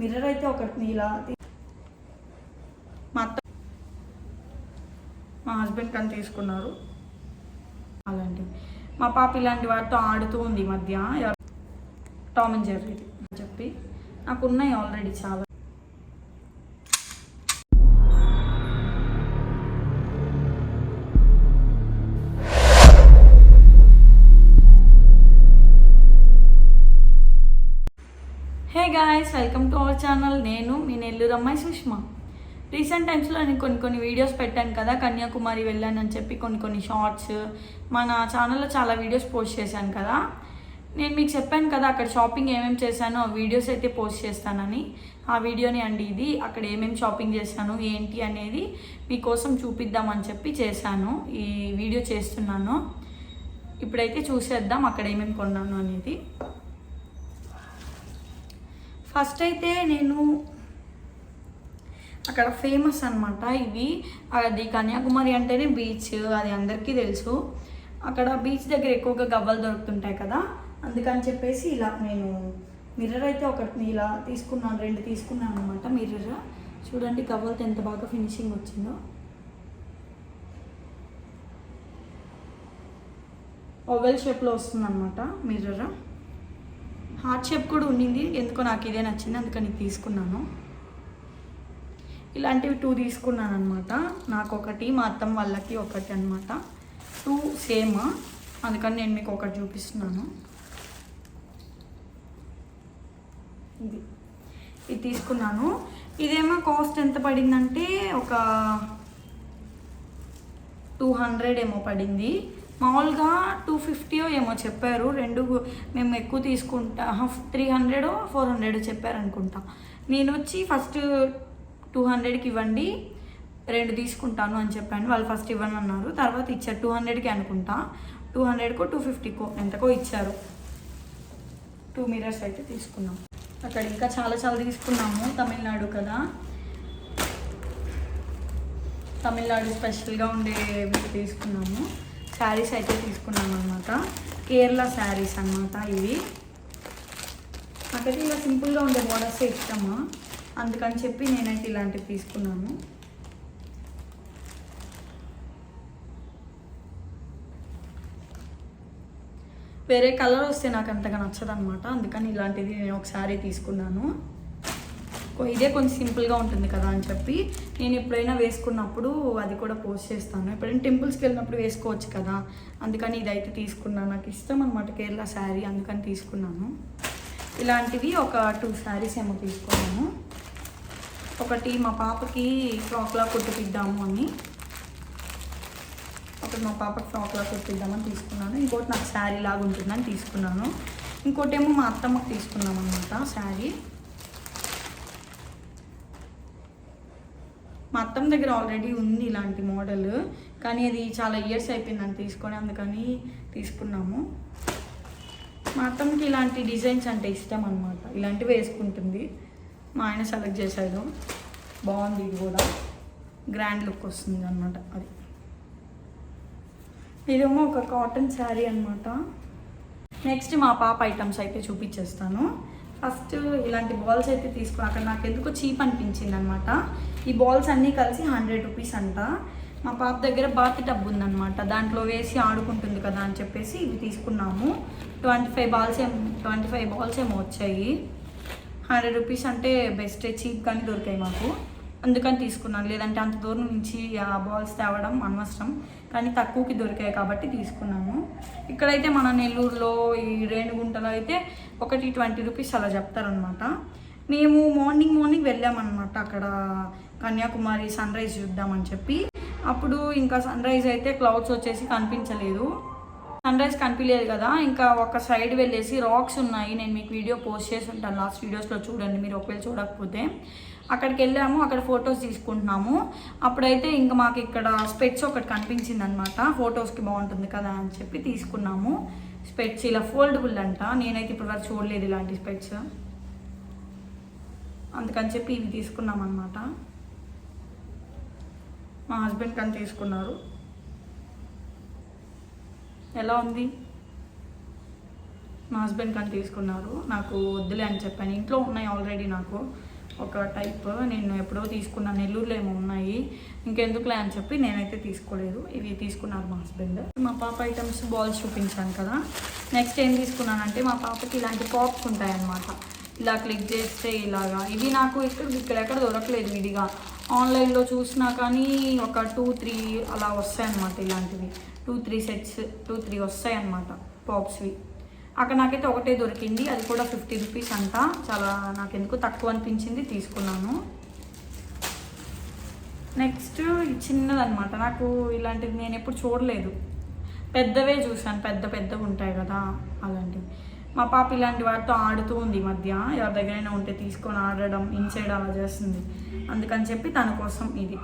Mirror అయితే ఒకటి ఇలా మా అత్త మా హస్బెండ్ కని తీసుకున్నారు. అలాంటి. మా పాప ఇలాంటి వాటితో ఆడుతూ ఉంది ఈ మధ్య. టామ్ అండ్ జెర్రీ చెప్పి. నాకు ఉన్నాయి ఆల్రెడీ చాలా. ఛానల్ నేను మీ నెల్లూరు అమ్మాయి సుష్మా. రీసెంట్ టైమ్స్లో నేను కొన్ని కొన్ని వీడియోస్ పెట్టాను కదా కన్యాకుమారి వెళ్ళానని చెప్పి కొన్ని కొన్ని షార్ట్స్ మన ఛానల్లో చాలా వీడియోస్ పోస్ట్ చేశాను కదా. నేను మీకు చెప్పాను కదా అక్కడ షాపింగ్ ఏమేమి చేశానో ఆ వీడియోస్ అయితే పోస్ట్ చేస్తానని. ఆ వీడియోని అండి ఇది అక్కడ ఏమేమి షాపింగ్ చేశాను ఏంటి అనేది మీకోసం చూపిద్దామని చెప్పి చేశాను ఈ వీడియో చేస్తున్నాను. ఇప్పుడైతే చూసేద్దాం అక్కడ ఏమేమి కొన్నాను అనేది. ఫస్ట్ అయితే నేను అక్కడ ఫేమస్ అనమాట ఇవి. అది కన్యాకుమారి అంటేనే బీచ్ అది అందరికీ తెలుసు. అక్కడ బీచ్ దగ్గర ఎక్కువగా గవ్వలు దొరుకుతుంటాయి కదా. అందుకని చెప్పేసి ఇలా నేను మిర్రర్ అయితే ఒకటి ఇలా తీసుకున్నాను రెండు తీసుకున్నాను అనమాట మిర్రర్ చూడండి గవ్వలతో ఎంత బాగా ఫినిషింగ్ వచ్చిందో. ఓవెల్ షేప్లో వస్తుందన్నమాట మిర్రర్ హార్ట్ షేప్ కూడా ఉండింది. ఎందుకో నాకు ఇదే నచ్చింది. అందుకని తీసుకున్నాను. ఇలాంటివి టూ తీసుకున్నాను అనమాట నాకు ఒకటి మా అత్తమ్మ వాళ్ళకి ఒకటి అనమాట టూ సేమ్ అందుకని నేను మీకు ఒకటి చూపిస్తున్నాను. ఇది. ఇది తీసుకున్నాను. ఇదేమో కాస్ట్ ఎంత పడిందంటే ఒక టూ హండ్రెడ్ ఏమో పడింది. మామూలుగా టూ ఫిఫ్టీయో ఏమో చెప్పారు. రెండు మేము ఎక్కువ తీసుకుంటా త్రీ హండ్రెడ్ ఫోర్ హండ్రెడ్ చెప్పారు అనుకుంటా నేను వచ్చి ఫస్ట్ టూ హండ్రెడ్కి ఇవ్వండి రెండు తీసుకుంటాను అని చెప్పాను. వాళ్ళు ఫస్ట్ ఇవ్వను అన్నారు తర్వాత ఇచ్చారు టూ హండ్రెడ్కి అనుకుంటా. టూ హండ్రెడ్కో టూ ఫిఫ్టీకో ఎంతకో ఇచ్చారు. టూ మిరర్స్ అయితే తీసుకున్నాం. అక్కడ ఇంకా చాలా చాలా తీసుకున్నాము. తమిళనాడు కదా. తమిళనాడు స్పెషల్గా ఉండేవి తీసుకున్నాము. శారీస్ అయితే తీసుకున్నాను అనమాట కేరళ శారీస్ అన్నమాట ఇవి. నాకైతే ఇలా సింపుల్గా ఉండే మోడల్సే ఇష్టమా. అందుకని చెప్పి నేనైతే ఇలాంటివి తీసుకున్నాను. వేరే కలర్ వస్తే నాకు అంతగా నచ్చదనమాట అందుకని ఇలాంటిది నేను ఒక శారీ తీసుకున్నాను. ఇదే కొంచెం సింపుల్గా ఉంటుంది కదా అని చెప్పి నేను ఎప్పుడైనా వేసుకున్నప్పుడు అది కూడా పోస్ట్ చేస్తాను. ఎప్పుడైనా టెంపుల్స్కి వెళ్ళినప్పుడు వేసుకోవచ్చు కదా. అందుకని ఇదైతే తీసుకున్నాను నాకు ఇష్టం అనమాట కేరళ శారీ అందుకని తీసుకున్నాను. ఇలాంటివి ఒక టూ శారీస్ ఏమో తీసుకున్నాను. ఒకటి మా పాపకి ఫ్రాక్లా కుట్టిద్దాము అని. ఒకటి మా పాపకి ఫ్రాక్లా కుట్టిద్దామని తీసుకున్నాను. ఇంకోటి నాకు శారీ లాగా ఉంటుందని తీసుకున్నాను. ఇంకోటేమో మా అత్తమ్మకి తీసుకున్నాం అనమాట శారీ అత్తమ్మ దగ్గర ఆల్రెడీ ఉంది ఇలాంటి మోడల్ కానీ అది చాలా ఇయర్స్ అయిపోయింది అని తీసుకొని అందుకని తీసుకున్నాము. మా అత్తమ్మకి ఇలాంటి డిజైన్స్ అంటే ఇష్టం అనమాట ఇలాంటివి వేసుకుంటుంది. మా ఆయన సెలెక్ట్ చేశాడు. బాగుంది ఇది కూడా. గ్రాండ్ లుక్ వస్తుంది అనమాట అది. ఇదేమో ఒక కాటన్ శారీ అనమాట నెక్స్ట్ మా పాప ఐటమ్స్ అయితే చూపించేస్తాను. ఫస్ట్ ఇలాంటి బాల్స్ అయితే తీసుకున్నా అక్కడ నాకు ఎందుకో చీప్ అనిపించింది అనమాట ఈ బాల్స్ అన్నీ కలిసి హండ్రెడ్ రూపీస్ అంట. మా పాప దగ్గర బాతి టబ్ ఉందన్నమాట. దాంట్లో వేసి ఆడుకుంటుంది కదా అని చెప్పేసి ఇవి తీసుకున్నాము. ట్వంటీ ఫైవ్ బాల్స్ ఏం ట్వంటీ ఫైవ్ బాల్స్ ఏమో వచ్చాయి. హండ్రెడ్ రూపీస్ అంటే బెస్ట్ చీప్ కానీ దొరికాయి మాకు. అందుకని తీసుకున్నాను. లేదంటే అంత దూరం నుంచి ఆ బాల్స్ తేవడం అనవసరం. కానీ తక్కువకి దొరికాయి కాబట్టి తీసుకున్నాము ఇక్కడైతే మన నెల్లూరులో ఈ రేణుగుంటలో అయితే ఒకటి ట్వంటీ రూపీస్ అలా చెప్తారనమాట. మేము మార్నింగ్ మార్నింగ్ వెళ్ళామన్నమాట అక్కడ కన్యాకుమారి సన్ రైజ్ చూద్దామని చెప్పి. అప్పుడు ఇంకా సన్ రైజ్ అయితే క్లౌడ్స్ వచ్చేసి కనిపించలేదు. సన్ రైజ్ కనిపించలేదు కదా. ఇంకా ఒక సైడ్ వెళ్ళేసి రాక్స్ ఉన్నాయి. నేను మీకు వీడియో పోస్ట్ చేసి ఉంటాను. లాస్ట్ వీడియోస్లో చూడండి. మీరు ఒకవేళ చూడకపోతే. అక్కడికి వెళ్ళాము అక్కడ ఫొటోస్ తీసుకుంటున్నాము. అప్పుడైతే ఇంకా మాకు ఇక్కడ స్పెట్స్ ఒకటి కనిపించింది అనమాట ఫొటోస్కి బాగుంటుంది కదా అని చెప్పి తీసుకున్నాము. స్పెట్స్ ఇలా ఫోల్డబుల్ అంట. నేనైతే ఇప్పుడు వరకు చూడలేదు ఇలాంటి స్పెట్స్. అందుకని చెప్పి ఇవి తీసుకున్నాం అనమాట మా హస్బెండ్ కానీ తీసుకున్నారు. ఎలా ఉంది? మా హస్బెండ్ కానీ తీసుకున్నారు. నాకు వద్దులే అని చెప్పాను. ఇంట్లో ఉన్నాయి ఆల్రెడీ నాకు. ఒక టైప్ నేను ఎప్పుడో తీసుకున్న నెల్లూరులో ఏమో ఉన్నాయి. ఇంకెందుకులే అని చెప్పి నేనైతే తీసుకోలేదు. ఇవి తీసుకున్నారు మా హస్బెండ్ మా పాప ఐటమ్స్ బాల్స్ చూపించాను కదా. నెక్స్ట్ ఏం తీసుకున్నానంటే మా పాపకి ఇలాంటి పాప్స్ ఉంటాయన్నమాట. ఇలా క్లిక్ చేస్తే ఇలాగా. ఇవి నాకు ఇక్కడ ఇక్కడెక్కడ దొరకలేదు విడిగా. ఆన్లైన్లో చూసినా కానీ ఒక టూ త్రీ అలా వస్తాయన్నమాట ఇలాంటివి. Two three sets two three వస్తాయి అన్నమాట పాప్స్వి అక్కడ నాకైతే ఒకటే దొరికింది. అది కూడా ఫిఫ్టీ రూపీస్ అంట. చాలా నాకు ఎందుకు తక్కువ అనిపించింది తీసుకున్నాను. నెక్స్ట్ చిన్నదనమాట నాకు ఇలాంటిది నేను ఎప్పుడు చూడలేదు. పెద్దవే చూసాను పెద్ద పెద్దవి ఉంటాయి కదా అలాంటివి. మా పాప ఇలాంటి వాటితో ఆడుతూ ఉంది ఈ మధ్య. ఎవరి దగ్గరైనా ఉంటే తీసుకొని ఆడడం ఇన్సైడ్ అలా చేస్తుంది. అందుకని చెప్పి తన కోసం ఇది.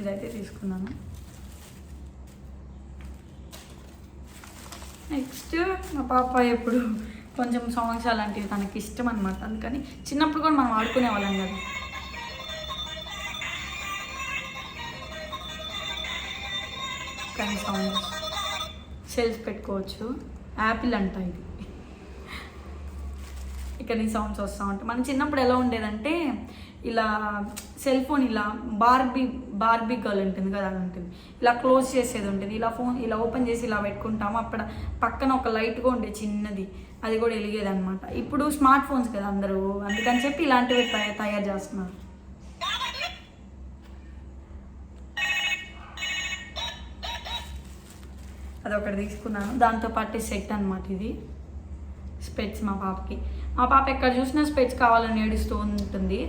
ఇదైతే తీసుకున్నాను. నెక్స్ట్ మా పాప ఎప్పుడు కొంచెం సాంగ్స్ అలాంటివి తనకి ఇష్టం అనమాట అందుకని చిన్నప్పుడు కూడా మనం ఆడుకునే వాళ్ళం కదా. కానీ సాంగ్స్ సెల్స్ పెట్టుకోవచ్చు. యాపిల్ అంట ఇది. ఇక్కడ ఈ సౌండ్స్ వస్తూ ఉంటాయి. మనం చిన్నప్పుడు ఎలా ఉండేదంటే ఇలా సెల్ ఫోన్ ఇలా బార్బీ బార్బీ గర్ల్ ఉంటుంది కదా అది ఉంటుంది. ఇలా క్లోజ్ చేసేది ఉంటుంది. ఇలా ఫోన్ ఇలా ఓపెన్ చేసి ఇలా పెట్టుకుంటాము. అక్కడ పక్కన ఒక లైట్గా ఉండే చిన్నది. అది కూడా వెలిగేది అనమాట ఇప్పుడు స్మార్ట్ ఫోన్స్ కదా అందరూ. అందుకని చెప్పి ఇలాంటివి తయ- తయారు చేస్తున్నారు. అదొకటి తీసుకున్నాను. దాంతో పాటు సెట్ అనమాట ఇది. స్పెట్స్ మా పాపకి. మా పాప ఎక్కడ చూసినా స్పెట్స్ కావాలని ఏడుస్తూ ఉంటుంది.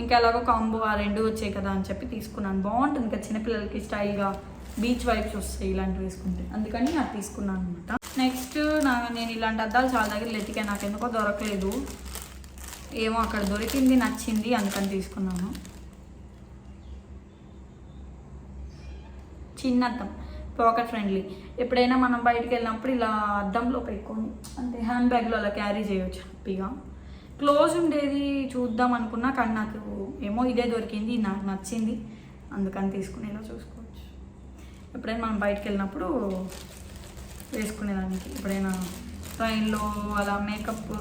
ఇంకా ఎలాగో కాంబో ఆ రెండు వచ్చాయి కదా అని చెప్పి తీసుకున్నాను. బాగుంటుంది కదా చిన్నపిల్లలకి స్టైల్గా బీచ్ వైబ్స్ వస్తాయి ఇలాంటివి వేసుకుంటే. అందుకని నాకు తీసుకున్నాను అనమాట నెక్స్ట్ నా నేను ఇలాంటి అద్దాలు చాలా దగ్గర ఎతికా నాకు ఎందుకో దొరకలేదు. ఏమో అక్కడ దొరికింది నచ్చింది అందుకని తీసుకున్నాను. చిన్న అద్దం పాకెట్ ఫ్రెండ్లీ ఎప్పుడైనా మనం బయటికి వెళ్ళినప్పుడు ఇలా అద్దంలో పెట్టుకొని అంటే హ్యాండ్ బ్యాగ్లో అలా క్యారీ చేయొచ్చు హ్యాపీగా. క్లోజ్ ఉండేది చూద్దాం అనుకున్నా కానీ నాకు ఏమో ఇదే దొరికింది నాకు నచ్చింది. అందుకని తీసుకునేలా చూసుకోవచ్చు. ఎప్పుడైనా మనం బయటికి వెళ్ళినప్పుడు వేసుకునేదానికి ఎప్పుడైనా ట్రైన్లో అలా మేకప్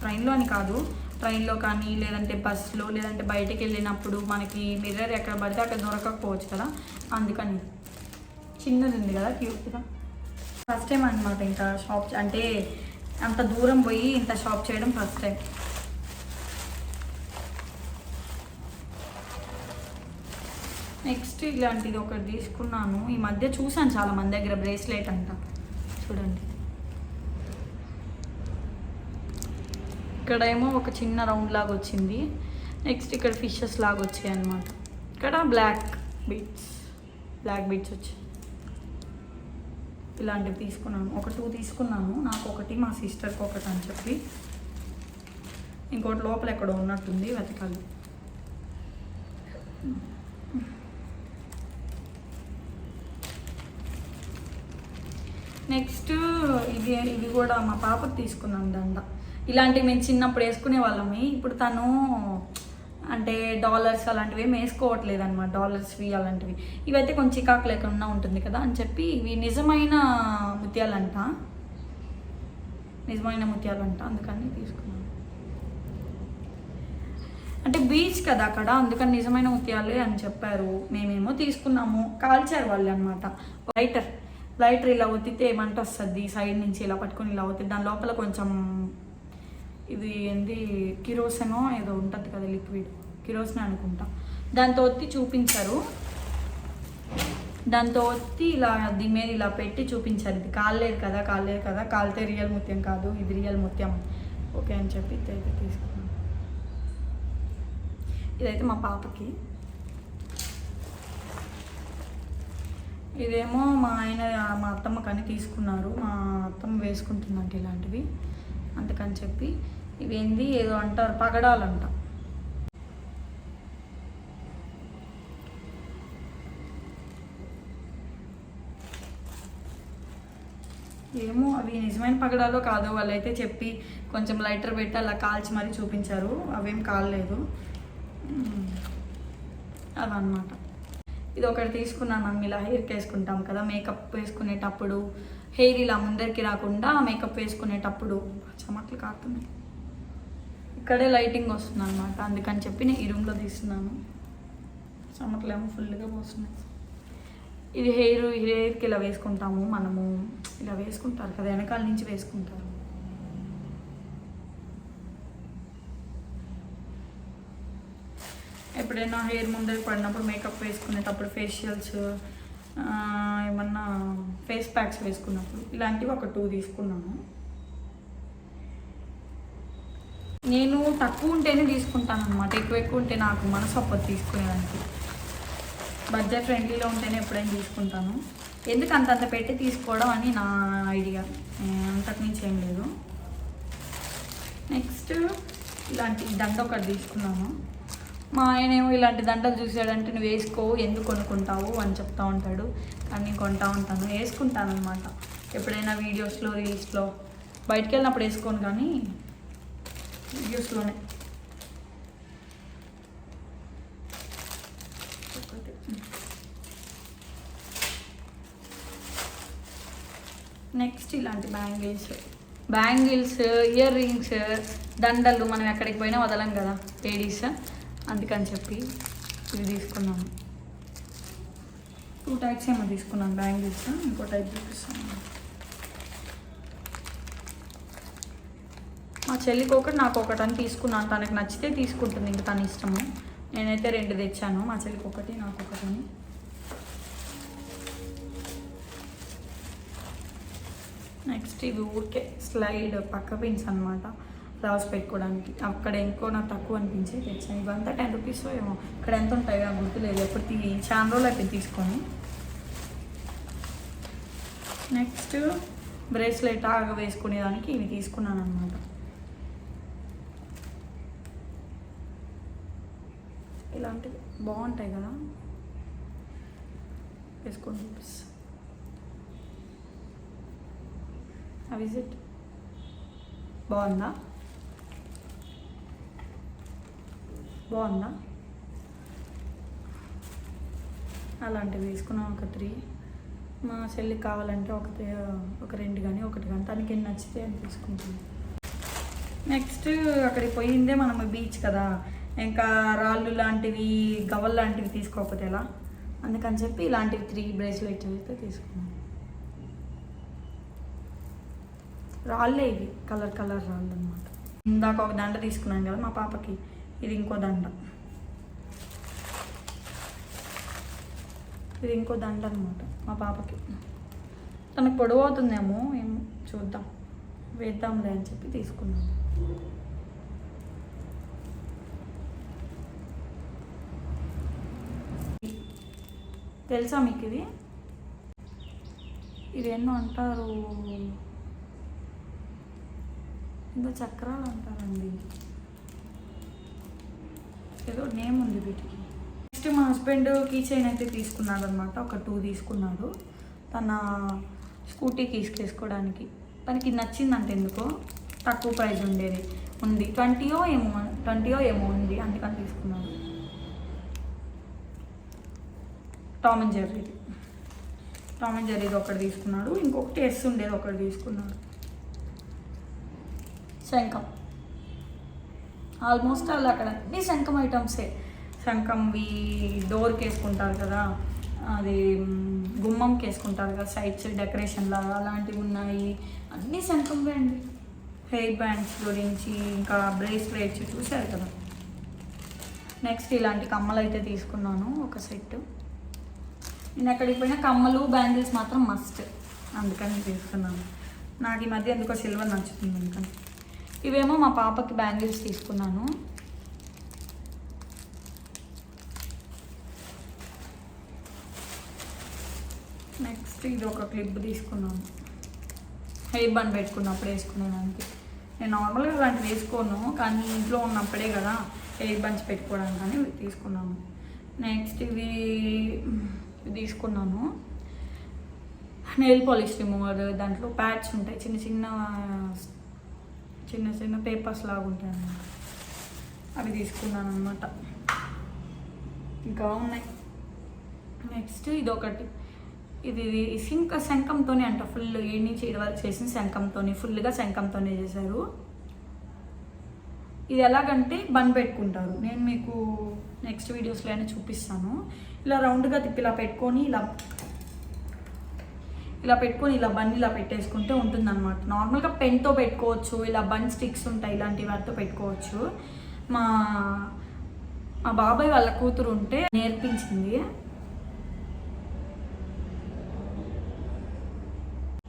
ట్రైన్లో అని కాదు ట్రైన్లో కానీ లేదంటే బస్సులో లేదంటే బయటికి వెళ్ళినప్పుడు మనకి మిర్రర్ ఎక్కడ పడితే అక్కడ దొరకకపోవచ్చు కదా అందుకని. చిన్నది ఉంది కదా క్యూట్గా. ఫస్ట్ టైం అనమాట ఇంత షాప్ అంటే అంత దూరం పోయి ఇంత షాప్ చేయడం ఫస్ట్ టైం నెక్స్ట్ ఇలాంటిది ఒకటి తీసుకున్నాను. ఈ మధ్య చూసాను చాలా మంది దగ్గర బ్రేస్లెట్ అంట చూడండి. ఇక్కడ ఏమో ఒక చిన్న రౌండ్ లాగా వచ్చింది. నెక్స్ట్ ఇక్కడ ఫిషెస్ లాగా వచ్చాయి అనమాట ఇక్కడ బ్లాక్ బీట్స్ బ్లాక్ బీట్స్ వచ్చాయి. ఇలాంటివి తీసుకున్నాను ఒక టూ తీసుకున్నాను నాకు ఒకటి మా సిస్టర్కి ఒకటి అని చెప్పి. ఇంకోటి లోపల ఎక్కడో ఉన్నట్టుంది వెతకాలి. నెక్స్ట్ ఇది ఇవి కూడా మా పాపకు తీసుకున్నాను దండ. ఇలాంటివి మేము చిన్నప్పుడు వేసుకునే వాళ్ళమే. ఇప్పుడు తను అంటే డాలర్స్ అలాంటివి ఏం వేసుకోవట్లేదు అనమాట డాలర్స్వి అలాంటివి. ఇవైతే కొంచెం చికాకు లేకుండా ఉంటుంది కదా అని చెప్పి ఇవి నిజమైన ముత్యాలంట. నిజమైన ముత్యాలంట. అందుకని తీసుకున్నాను. అంటే బీచ్ కదా అక్కడ అందుకని నిజమైన ముత్యాలే అని చెప్పారు. మేమేమో తీసుకున్నాము. కాల్చారు వాళ్ళు అనమాట లైటర్. లైటర్ ఇలా ఒత్తితే ఏమంట వస్తుంది. సైడ్ నుంచి ఇలా పట్టుకొని ఇలా ఒత్తి దాని లోపల కొంచెం ఇది ఏంది కిరోసనో ఏదో ఉంటుంది కదా లిక్విడ్ కిరోసన్ అనుకుంటా. దాంతో ఒత్తి చూపించారు. దాంతో ఒత్తి ఇలా దీని మీద ఇలా పెట్టి చూపించారు. ఇది కాలేదు కదా కాలేదు కదా కాలితే రియల్ ముత్యం కాదు ఇది రియల్ ముత్యం. ఓకే అని చెప్పి ఇదైతే తీసుకున్నాను. ఇదైతే మా పాపకి. ఇదేమో మా ఆయన మా అత్తమ్మ కానీ తీసుకున్నారు. మా అత్తమ్మ వేసుకుంటుందంట ఇలాంటివి. అందుకని చెప్పి ఇవేంది ఏదో అంటారు పగడాలంట. ఏమో అవి నిజమైన పగడాలో కాదో వాళ్ళైతే చెప్పి కొంచెం లైటర్ పెట్టి అలా కాల్చి మరీ చూపించారు. అవేం కాలేదు మ్మ్. అవన్నమాట ఇది ఒకటి తీసుకున్నాను మనం ఇలా హెయిర్కి వేసుకుంటాం కదా మేకప్ వేసుకునేటప్పుడు హెయిర్ ఇలా ముందరికి రాకుండా మేకప్ వేసుకునేటప్పుడు చమట్లు కాస్తున్నాయి ఇక్కడే లైటింగ్ వస్తుంది అనమాట అందుకని చెప్పి నేను ఈ రూమ్లో తీస్తున్నాను. చమట్లేమో ఫుల్గా పోస్తున్నాయి. ఇది హెయిర్ హెయిర్కి ఇలా వేసుకుంటాము. మనము ఇలా వేసుకుంటారు కదా వెనకాల నుంచి వేసుకుంటారు. ఎప్పుడైనా హెయిర్ ముందరికి పడినప్పుడు మేకప్ వేసుకునేటప్పుడు ఫేషియల్స్ ఏమన్నా ఫేస్ ప్యాక్స్ వేసుకున్నప్పుడు ఇలాంటివి ఒక టూ తీసుకున్నాను నేను తక్కువ ఉంటేనే తీసుకుంటాను అనమాట ఎక్కువ ఎక్కువ ఉంటే నాకు మనసు అప్పుడు తీసుకునేదానికి. బడ్జెట్ ఫ్రెండ్లీలో ఉంటేనే ఎప్పుడైనా తీసుకుంటాను. ఎందుకు అంతంత పెట్టి తీసుకోవడం అని నా ఐడియా అంతకు మించి ఏం లేదు. నెక్స్ట్ ఇలాంటి దండ ఒకటి తీసుకున్నాను. మా ఆయన ఏమో ఇలాంటి దండలు చూసాడంటే నువ్వు వేసుకో ఎందుకు కొనుక్కుంటావు? అని చెప్తా ఉంటాడు. కానీ నేను కొంటా ఉంటాను. వేసుకుంటాను అనమాట ఎప్పుడైనా వీడియోస్లో రీల్స్లో. బయటికి వెళ్ళినప్పుడు వేసుకోను కానీ వీడియోస్లోనే నెక్స్ట్ ఇలాంటి బ్యాంగిల్స్. బ్యాంగిల్స్ ఇయర్ రింగ్స్ దండలు మనం ఎక్కడికి పోయినా వదలం కదా లేడీస్. అందుకని చెప్పి ఇది తీసుకున్నాను టూ టైప్స్ ఏమో తీసుకున్నాను బ్యాంగిల్స్ ఇంకో టైప్ చూపిస్తాను మా చెల్లికి ఒకటి నాకు ఒకటి అని తీసుకున్నాను. తనకు నచ్చితే తీసుకుంటుంది ఇంక తన ఇష్టము. నేనైతే రెండు తెచ్చాను. మా చెల్లికి ఒకటి నాకు ఒకటి అని. నెక్స్ట్ ఇవి ఊరికే స్లైడ్ పక్క పిన్స్ అనమాట రాసి పెట్టుకోవడానికి. అక్కడ ఇంకో నాకు తక్కువ అనిపించి తెచ్చాను. ఇవంతా టెన్ రూపీస్ ఏమో. ఇక్కడ ఎంత ఉంటాయి నాకు గుర్తులేదు. ఎప్పుడు తీ చాలా రోజులు అయితే తీసుకొని. నెక్స్ట్ బ్రేస్లెట్ ఆగ వేసుకునేదానికి ఇవి తీసుకున్నాను అనమాట ఇలాంటివి బాగుంటాయి కదా. వేసుకొని చూపిస్తా ఆ విజిట్ బాగుందా? బాగుందా? అలాంటివి వేసుకున్నాం ఒక త్రీ. మా చెల్లికి కావాలంటే ఒక ఒక రెండు కానీ ఒకటి కానీ. తనకి ఎన్ని నచ్చితే అని తీసుకుంటుంది. నెక్స్ట్ అక్కడికి పోయిందే మనం బీచ్ కదా. ఇంకా రాళ్ళు లాంటివి గవల్ లాంటివి తీసుకోకపోతే ఎలా? అందుకని చెప్పి ఇలాంటివి త్రీ బ్రేస్లెట్స్ అయితే తీసుకున్నాం. రాళ్ళే ఇవి. కలర్ కలర్ రాళ్ళు అనమాట ఇందాక ఒక దండ తీసుకున్నాను కదా మా పాపకి. ఇది ఇంకో దండ. ఇది ఇంకో దండ అనమాట మా పాపకి. తనకు పొడవు అవుతుందేమో ఏమో చూద్దాం. వేద్దాంలే అని చెప్పి తీసుకున్నాను తెలుసా మీకు ఇది? ఇది ఎన్నో అంటారు? ఇంకా చక్రాలు అంటారండి. ఏదో నేమ్ ఉంది వీటికి. నెక్స్ట్ మా హస్బెండ్ కీ చైన్ అయితే తీసుకున్నాడు అనమాట ఒక టూ తీసుకున్నాడు. తన స్కూటీ కీస్ వేసుకోవడానికి. తనకి నచ్చిందంటే ఎందుకో? తక్కువ ప్రైజ్ ఉండేది. ఉంది. ట్వంటీయో ఏమో ట్వంటీయో ఏమో ఉంది. అందుకని తీసుకున్నాను టామ్ అండ్ జెర్రీది టామ్ అండ్ జెర్రీది ఒకటి తీసుకున్నాడు. ఇంకొకటి ఎస్ ఉండేది ఒకటి తీసుకున్నాడు. శంఖం ఆల్మోస్ట్ అలా అక్కడ అన్ని శంఖం ఐటమ్సే. శంఖంవి డోర్కి వేసుకుంటారు కదా అది మ్, గుమ్మంకి వేసుకుంటారు కదా సైడ్స్ డెకరేషన్ లాగా అలాంటివి ఉన్నాయి. అన్నీ శంఖంవే అండి. హెయిర్ బ్యాండ్స్ గురించి ఇంకా బ్రేస్లెట్స్ చూశారు కదా. నెక్స్ట్ ఇలాంటి కమ్మలు అయితే తీసుకున్నాను ఒక సెట్. నేను ఎక్కడికి పోయినా కమ్మలు బ్యాంగిల్స్ మాత్రం మస్ట్ అందుకని తీసుకున్నాను. నాకు ఈ మధ్య ఎందుకో సిల్వర్ నచ్చుతుంది అందుకని ఇవేమో మా పాపకి బ్యాంగిల్స్ తీసుకున్నాను. నెక్స్ట్ ఇది ఒక క్లిప్ తీసుకున్నాను. హెయిర్ బన్ పెట్టుకున్నప్పుడు వేసుకునేదానికి. నేను నార్మల్గా ఇలాంటివి వేసుకోను కానీ ఇంట్లో ఉన్నప్పుడే కదా హెయిర్ బన్స్ పెట్టుకోవడానికి అని తీసుకున్నాను. నెక్స్ట్ ఇది తీసుకున్నాను. నెయిల్ పాలిష్ రిమూవర్ దాంట్లో ప్యాడ్స్ ఉంటాయి చిన్న చిన్న చిన్న చిన్న పేపర్స్ లాగా ఉంటాయి అన్నమాట. అవి తీసుకున్నాను అనమాట ఇంకా ఉన్నాయి. నెక్స్ట్ ఇది ఒకటి ఇది ఇంకా శంఖంతోనే అంట ఫుల్ ఏడు నుంచి ఏడు వరకు చేసిన శంఖంతోనే ఫుల్గా శంఖంతోనే చేశారు. ఇది ఎలాగంటే బన్ పెట్టుకుంటారు. నేను మీకు నెక్స్ట్ వీడియోస్లో అయినా చూపిస్తాను. ఇలా రౌండ్గా తిప్పి ఇలా పెట్టుకొని ఇలా ఇలా పెట్టుకొని ఇలా బన్ ఇలా పెట్టేసుకుంటే ఉంటుంది అనమాట నార్మల్గా పెన్తో పెట్టుకోవచ్చు ఇలా బన్ స్టిక్స్ ఉంటాయి ఇలాంటి వాటితో పెట్టుకోవచ్చు. మా మా బాబాయ్ వాళ్ళ కూతురు ఉంటే నేర్పించింది.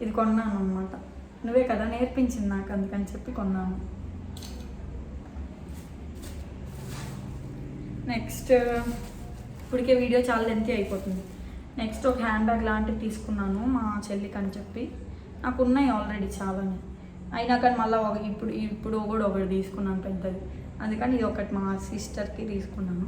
ఇది కొన్నాను అనమాట నువ్వే కదా నేర్పించింది నాకు అందుకని చెప్పి కొన్నాను. నెక్స్ట్ ఇప్పటికే వీడియో చాలా లెంతీ అయిపోతుంది. నెక్స్ట్ ఒక హ్యాండ్ బ్యాగ్ లాంటివి తీసుకున్నాను మా చెల్లికి అని చెప్పి. నాకు ఉన్నాయి ఆల్రెడీ చాలానే. అయినా కానీ మళ్ళీ ఒక ఇప్పుడు ఇప్పుడు కూడా ఒకటి తీసుకున్నాను పెద్దది. అందుకని ఇది ఒకటి మా సిస్టర్కి తీసుకున్నాను.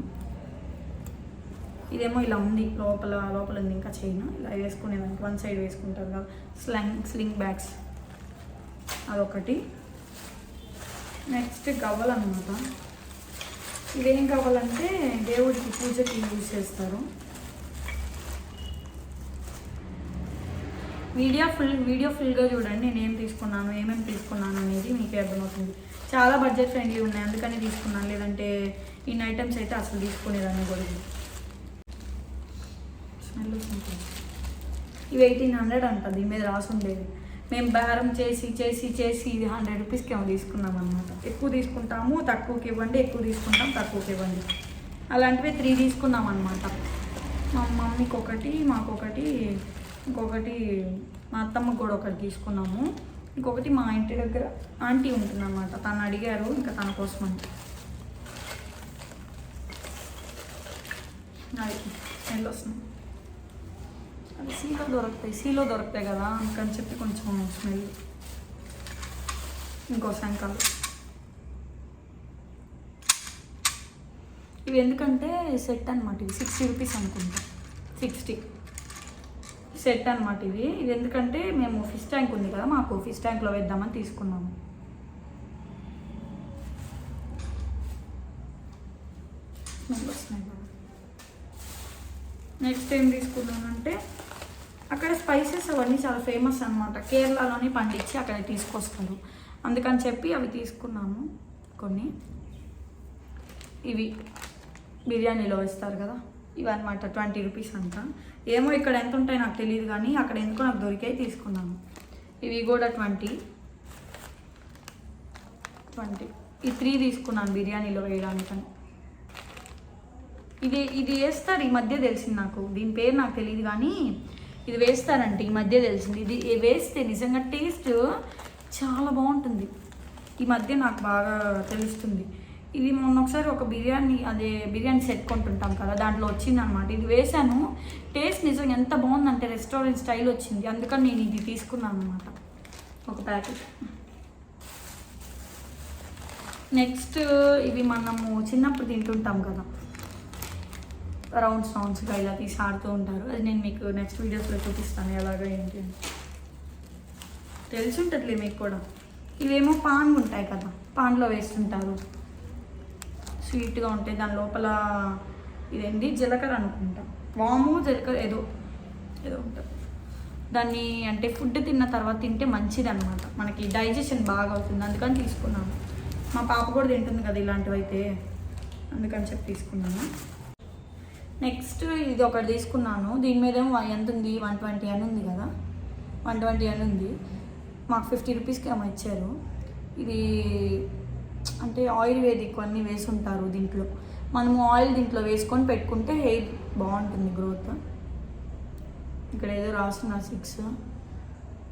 ఇదేమో ఇలా ఉంది లోపల లోపల ఉంది ఇంకా చైన్. ఇలా వేసుకునేదానికి వన్ సైడ్ వేసుకుంటారు కదా స్లంగ్ స్లింగ్ బ్యాగ్స్. అదొకటి. నెక్స్ట్ గవ్వలు అనమాట ఇవేం కావాలంటే దేవుడికి పూజకి యూజ్ చేస్తారు. వీడియో ఫుల్ వీడియో ఫుల్గా చూడండి నేను ఏం తీసుకున్నాను ఏమేమి తీసుకున్నాను అనేది మీకు అర్థమవుతుంది. చాలా బడ్జెట్ ఫ్రెండ్లీ ఉన్నాయి అందుకని తీసుకున్నాను. లేదంటే ఇన్ని ఐటమ్స్ అయితే అసలు తీసుకునేదాన్ని కూడా స్మెల్ ఇవి ఎయిటీన్ హండ్రెడ్ అంట దీని మీద రాసి ఉండేది. మేము బేరం చేసి చేసి చేసి ఇది హండ్రెడ్ రూపీస్కి ఏమో తీసుకున్నాం అనమాట ఎక్కువ తీసుకుంటాము తక్కువకి ఇవ్వండి ఎక్కువ తీసుకుంటాం తక్కువకి ఇవ్వండి. అలాంటివి త్రీ తీసుకున్నాం అనమాట మా మమ్మీకి ఒకటి మాకొకటి ఇంకొకటి మా అత్తమ్మకు కూడా ఒకటి తీసుకున్నాము. ఇంకొకటి మా ఇంటి దగ్గర ఆంటీ ఉంటుందన్నమాట. తను అడిగారు ఇంకా తన కోసం అని. అది స్మెల్ అది సీలో దొరుకుతాయి సీలో దొరుకుతాయి కదా అందుకని చెప్పి కొంచెం స్మెల్. ఇంకో సాయంకాలం ఇవి ఎందుకంటే సెట్ అనమాట ఇవి. సిక్స్టీ రూపీస్ అనుకుంటా. సిక్స్టీ. సెట్ అనమాట ఇవి. ఇది ఎందుకంటే మేము ఫిష్ ట్యాంక్ ఉంది కదా మాకు ఫిష్ ట్యాంక్లో వేద్దామని తీసుకున్నాము. నెక్స్ట్ ఏం తీసుకున్నానంటే అక్కడ స్పైసెస్ అవన్నీ చాలా ఫేమస్ అనమాట కేరళలోనే పండించి అక్కడ తీసుకొస్తారు. అందుకని చెప్పి అవి తీసుకున్నాము కొన్ని. ఇవి బిర్యానీలో వేస్తారు కదా. ఇవి ట్వంటీ రూపీస్ అంట. ఏమో ఇక్కడ ఎంత ఉంటాయి నాకు తెలియదు కానీ అక్కడ ఎందుకో నాకు దొరికాయి తీసుకున్నాను. ఇవి కూడా ట్వంటీ. ట్వంటీ. ఈ త్రీ తీసుకున్నాను బిర్యానీలో వేయడానికని. ఇది ఇది వేస్తారు ఈ మధ్య తెలిసింది నాకు. దీని పేరు నాకు తెలియదు కానీ ఇది వేస్తారంట ఈ మధ్య తెలిసింది. ఇది వేస్తే నిజంగా టేస్ట్ చాలా బాగుంటుంది. ఈ మధ్య నాకు బాగా తెలుస్తుంది. ఇది మొన్న ఒకసారి ఒక బిర్యానీ అదే బిర్యానీ సెట్ కొంటుంటాం కదా దాంట్లో వచ్చింది అనమాట ఇది వేసాను టేస్ట్ నిజంగా ఎంత బాగుందంటే రెస్టారెంట్ స్టైల్ వచ్చింది. అందుకని నేను ఇది తీసుకున్నాను అనమాట ఒక ప్యాకెట్ నెక్స్ట్ ఇవి మనము చిన్నప్పుడు తింటుంటాం కదా. రౌండ్స్ రౌండ్స్గా ఇలా తీసి ఆడుతూ ఉంటారు. అది నేను మీకు నెక్స్ట్ వీడియోస్లో చూపిస్తాను ఎలాగ ఏంటి అని. తెలిసి ఉంటుందిలే మీకు కూడా. ఇవేమో పాన్ ఉంటాయి కదా. పాన్లో వేస్తుంటారు. స్వీట్గా ఉంటాయి దాని లోపల ఇదేంటి? జీలకర్ర అనుకుంటా. వాము జీలకర్ర ఏదో ఏదో ఉంటుంది. దాన్ని అంటే ఫుడ్ తిన్న తర్వాత తింటే మంచిది అనమాట మనకి డైజెషన్ బాగా అవుతుంది. అందుకని తీసుకున్నాను. మా పాప కూడా తింటుంది కదా ఇలాంటివి అయితే అందుకని చెప్పి తీసుకున్నాను. నెక్స్ట్ ఇది ఒకటి తీసుకున్నాను. దీని మీద ఏమో ఎంత ఉంది? వన్ ట్వంటీ అని ఉంది కదా. వన్ ట్వంటీ అని ఉంది. మాకు ఫిఫ్టీ రూపీస్కి ఏమో ఇచ్చారు. ఇది ఆయుర్వేదిక్ అన్నీ వేసుంటారు దీంట్లో. మనము ఆయిల్ దీంట్లో వేసుకొని పెట్టుకుంటే హెయిర్ బాగుంటుంది గ్రోత్. ఇక్కడ ఏదో రాస్తున్నా సిక్స్.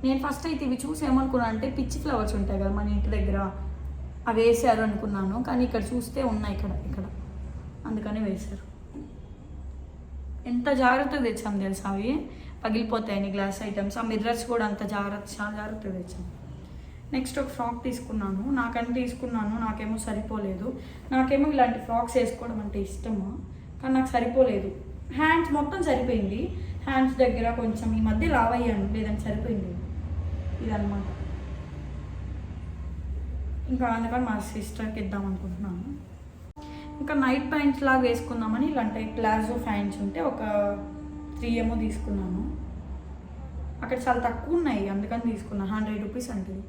నేను ఫస్ట్ అయితే ఇవి చూసి ఏమనుకున్నాను అంటే పిచ్చి ఫ్లవర్స్ ఉంటాయి కదా మన ఇంటి దగ్గర. అవి వేసారు అనుకున్నాను కానీ ఇక్కడ చూస్తే ఉన్నాయి ఇక్కడ ఇక్కడ. అందుకని వేశారు. ఎంత జాగ్రత్తగా తెచ్చాం తెలుసా అవి? పగిలిపోతాయని గ్లాస్ ఐటమ్స్. ఆ మిర్రర్స్ కూడా అంత జాగ్రత్త చాలా జాగ్రత్తగా తెచ్చాం. నెక్స్ట్ ఒక ఫ్రాక్ తీసుకున్నాను. నాకని తీసుకున్నాను. నాకేమో సరిపోలేదు. నాకేమో ఇలాంటి ఫ్రాక్స్ వేసుకోవడం అంటే ఇష్టము? కానీ నాకు సరిపోలేదు. హ్యాండ్స్ మొత్తం సరిపోయింది. హ్యాండ్స్ దగ్గర కొంచెం ఈ మధ్య లావయ్యాను. లేదని సరిపోయింది. ఇదన్నమాట. ఇంకా అందుకని మా సిస్టర్కి ఇద్దాం అనుకుంటున్నాను. ఇంకా నైట్ ప్యాంట్స్ లాగా వేసుకుందామని ఇలాంటి ప్లాజో ప్యాంట్స్ ఉంటే ఒక త్రీ ఏమో తీసుకున్నాను. అక్కడ చాలా తక్కువ ఉన్నాయి. అందుకని తీసుకున్నాను హండ్రెడ్ రూపీస్ అంటే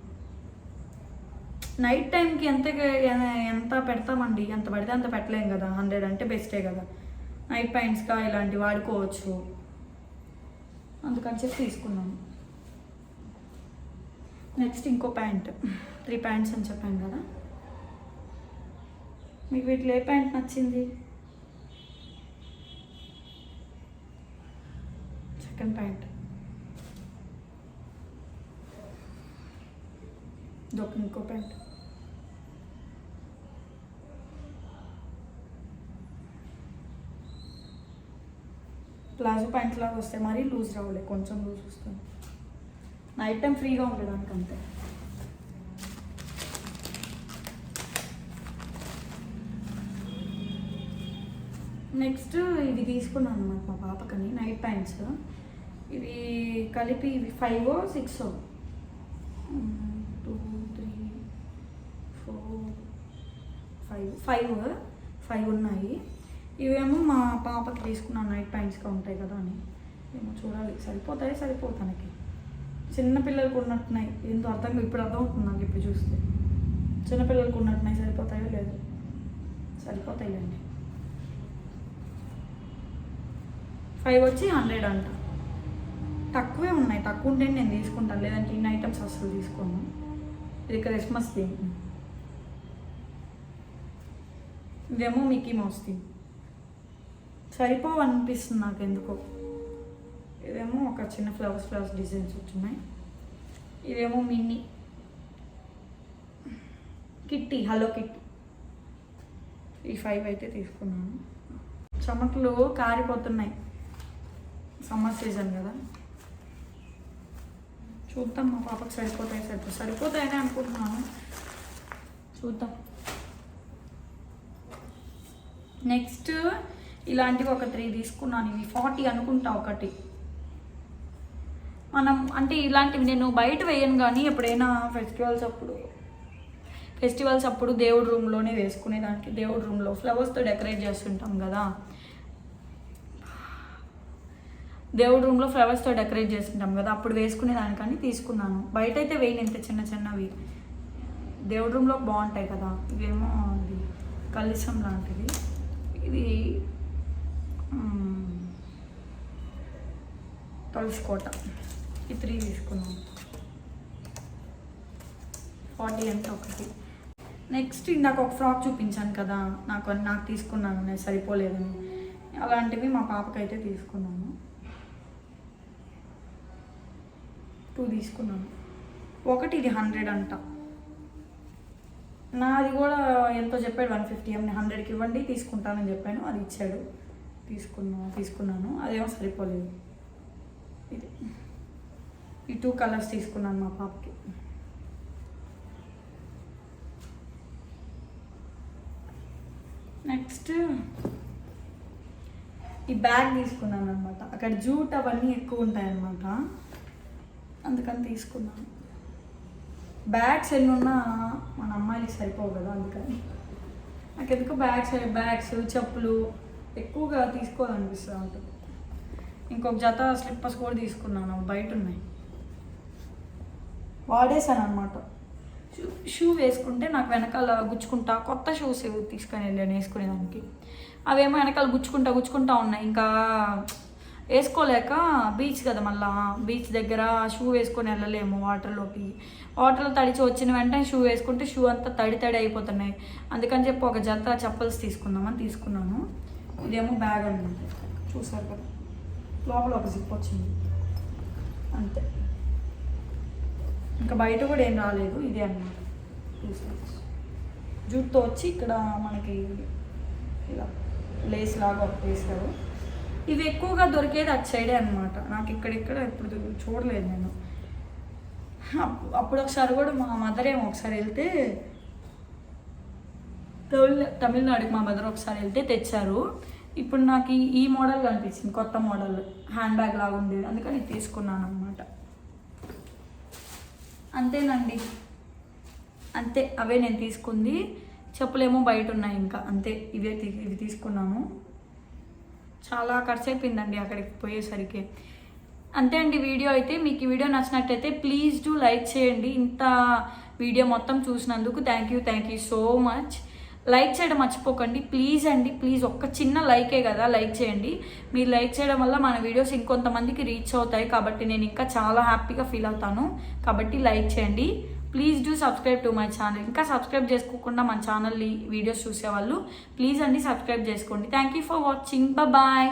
నైట్ టైంకి ఎంత ఎంత పెడతామండి? ఎంత పడితే అంత పెట్టలేం కదా. హండ్రెడ్ అంటే బెస్టే కదా. నైట్ ప్యాంట్స్గా ఇలాంటివి వాడుకోవచ్చు. అందుకని చెప్పి తీసుకున్నాను నెక్స్ట్ ఇంకో ప్యాంట్. త్రీ ప్యాంట్స్ అని చెప్పాను కదా. మీకు వీటిలో ఏ ప్యాంట్ నచ్చింది? Second pant. ఇదొక ఇంకో ప్యాంట్. ప్లాజో ప్యాంట్ లాగా వస్తే మరీ లూజ్ రావలే కొంచెం లూజ్ వస్తుంది. నైట్ టైం ఫ్రీగా ఉండడానికి అంతే నెక్స్ట్ ఇవి తీసుకున్నాను అనమాట మా పాపకని నైట్ ప్యాంట్స్ ఇవి కలిపి ఇవి five six two three four five five five ఉన్నాయి. ఇవేమో మా పాపకి తీసుకున్నాను నైట్ ప్యాంట్స్గా ఉంటాయి కదా అని. ఏమో చూడాలి. సరిపోతాయి? సరిపోతానికి చిన్నపిల్లలకు ఉన్నట్టున్నాయి. ఏంటో అర్థం ఇప్పుడు అర్థం అవుతుంది నాకు ఇప్పుడు చూస్తే. చిన్నపిల్లలకు ఉన్నట్టున్నాయి. సరిపోతాయో లేదు. సరిపోతాయండి ఫైవ్ వచ్చి హండ్రెడ్ అంట. తక్కువే ఉన్నాయి. తక్కువ ఉంటే నేను తీసుకుంటాను లేదంటే ఇన్ని ఐటమ్స్ అసలు తీసుకోను. ఇది క్రిస్మస్ థీమ్ ఇదేమో మిక్కీ మౌస్ థీమ్ సరిపోవు అనిపిస్తుంది నాకు ఎందుకో ఇదేమో ఒక చిన్న ఫ్లవర్స్ ఫ్లవర్స్ డిజైన్స్ వచ్చున్నాయి ఇదేమో మిన్నీ కిట్టి హలో కిట్టి. ఈ ఫైవ్ అయితే తీసుకున్నాను. చెమటలు కారిపోతున్నాయి. సమ్మర్ సీజన్ కదా. చూద్దాం మా పాపకు సరిపోతాయి సరిపో సరిపోతాయని అనుకుంటున్నాను. చూద్దాం. నెక్స్ట్ ఇలాంటివి ఒక త్రీ తీసుకున్నాను. ఇవి ఫార్టీ అనుకుంటా ఒకటి. మనం అంటే ఇలాంటివి నేను బయట వేయను కానీ ఎప్పుడైనా ఫెస్టివల్స్ అప్పుడు. ఫెస్టివల్స్ అప్పుడు దేవుడి రూమ్లోనే వేసుకునేదానికి. దేవుడి రూమ్లో ఫ్లవర్స్తో డెకరేట్ చేస్తుంటాం కదా. దేవుడి రూమ్లో ఫ్లవర్స్తో డెకరేట్ చేస్తుంటాం కదా. అప్పుడు వేసుకునేదానికని తీసుకున్నాను. బయట అయితే వేయను ఇంత చిన్న చిన్నవి. దేవుడి రూమ్లో బాగుంటాయి కదా. ఇవేమో ఇది కలిసం లాంటిది. ఇది మ్, కోట ఈ త్రీ తీసుకున్నాను ఫార్టీ ఎంత ఒకటి. నెక్స్ట్ ఇందాక ఒక ఫ్రాక్ చూపించాను కదా నాకు నాకు తీసుకున్నాను నేను సరిపోలేదని. అలాంటివి మా పాపకైతే తీసుకున్నాను. టూ తీసుకున్నాను. ఒకటి ఇది హండ్రెడ్ అంట. నాది కూడా ఎంతో చెప్పాడు వన్ ఫిఫ్టీ ఎంని హండ్రెడ్కి ఇవ్వండి తీసుకుంటానని చెప్పాను అది ఇచ్చాడు. తీసుకున్నా తీసుకున్నాను. అదేమో సరిపోలేదు. ఇది. ఈ టూ కలర్స్ తీసుకున్నాను మా పాపకి. నెక్స్ట్ ఈ బ్యాగ్ తీసుకున్నాను అనమాట అక్కడ జూట్ అవన్నీ ఎక్కువ ఉంటాయన్నమాట. అందుకని తీసుకున్నాను. బ్యాగ్స్ ఎన్ని ఉన్నా మన అమ్మాయిలకి సరిపోవు కదా అందుకని. నాకు ఎందుకు బ్యాగ్స్ బ్యాగ్స్ చెప్పులు ఎక్కువగా తీసుకోవాలనిపిస్తూ ఉంటుంది. ఇంకొక జత స్లిప్పర్స్ కూడా తీసుకున్నాను బయట ఉన్నాయి. వాడేసాను అనమాట షూ షూ వేసుకుంటే నాకు వెనకాల గుచ్చుకుంటా కొత్త షూస్ తీసుకొని వెళ్ళాను వేసుకునేదానికి. అవేమో వెనకాల గుచ్చుకుంటా గుచ్చుకుంటా ఉన్నాయి. ఇంకా వేసుకోలేక బీచ్ కదా మళ్ళా. బీచ్ దగ్గర షూ వేసుకొని వెళ్ళలేము వాటర్లోకి వాటర్లో తడిచి వచ్చిన వెంటనే షూ వేసుకుంటే షూ అంతా తడి తడి అయిపోతున్నాయి. అందుకని చెప్పి ఒక జత చప్పల్స్ తీసుకుందామని తీసుకున్నాను. ఇదేమో బ్యాగ్ అనమాట చూసారు కదా? లోపల ఒక జిప్ వచ్చింది. అంతే. ఇంకా బయట కూడా ఏం రాలేదు. ఇదే అన్నమాట. చూసారు జూట్తో వచ్చి ఇక్కడ మనకి ఇలా లేస్ లాగా వేసారు ఇవి ఎక్కువగా దొరికేది అటు సైడే అనమాట నాకు ఇక్కడిక్కడ ఇప్పుడు చూడలేదు నేను. అప్పుడు ఒకసారి కూడా మా మదర్ ఏమో ఒకసారి వెళ్తే తమిళ తమిళనాడుకి మా మదర్ ఒకసారి వెళ్తే తెచ్చారు. ఇప్పుడు నాకు ఈ- మోడల్ కనిపించింది కొత్త మోడల్. హ్యాండ్ బ్యాగ్ లాగా ఉండేది. అందుకని ఇది తీసుకున్నాను అనమాట అంతేనండి. అంతే అవే నేను తీసుకుంది. చెప్పులేమో బయట ఉన్నాయి ఇంకా. అంతే ఇవే తీ- ఇవి తీసుకున్నాను. చాలా ఖర్చు అయిపోయిందండి అక్కడికి పోయేసరికి. అంతే అండి వీడియో అయితే. మీకు ఈ వీడియో నచ్చినట్టయితే ప్లీజ్ డూ లైక్ చేయండి. ఇంత వీడియో మొత్తం చూసినందుకు thank you thank you so much. Like చేయడం మర్చిపోకండి. ప్లీజ్ అండి ప్లీజ్ ఒక్క చిన్న లైకే కదా లైక్ చేయండి. మీరు లైక్ చేయడం వల్ల మన వీడియోస్ ఇంకొంతమందికి రీచ్ అవుతాయి. కాబట్టి నేను ఇంకా చాలా హ్యాపీగా ఫీల్ అవుతాను. కాబట్టి లైక్ చేయండి. Please do subscribe to my channel. ఇంకా సబ్స్క్రైబ్ చేసుకోకుండా మన ఛానల్ని వీడియోస్ చూసేవాళ్ళు ప్లీజ్ అండి సబ్స్క్రైబ్ చేసుకోండి. Thank you for watching. Bye